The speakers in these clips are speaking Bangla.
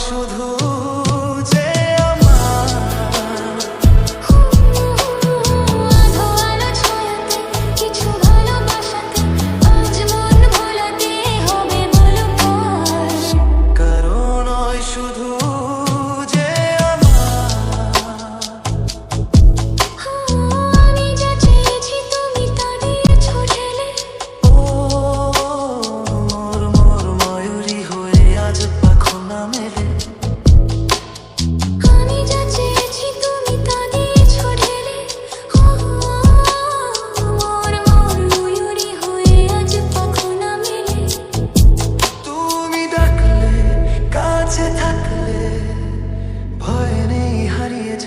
你说的。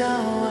show